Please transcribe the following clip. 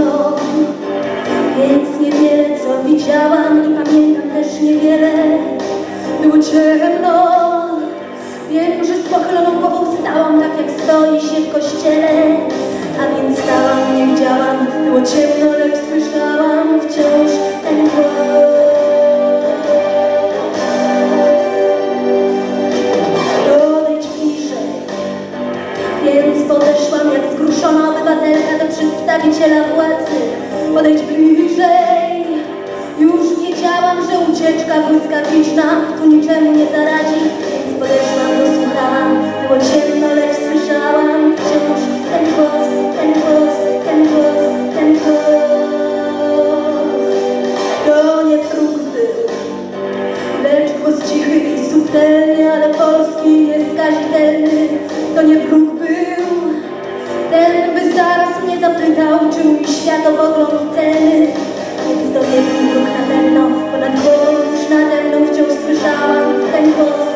mną Więc niewiele co widziałam i pamiętam też niewiele. Było ciemno. Wiem, że z pochyloną głową stałam tak jak stoi się w kościele. A więc stałam, nie widziałam, było ciemno, lecz słyszałam. przedstawiciela władzy. Podejdź bliżej Już wiedziałam, że ucieczka błyskawiczna Tu niczemu nie zaradzi Więc podeszłam, posłuchałam Było cię mój światopogląd celny Więc dobiegł nade mną Ponad głową już nade mną wciąż słyszałam ten głos.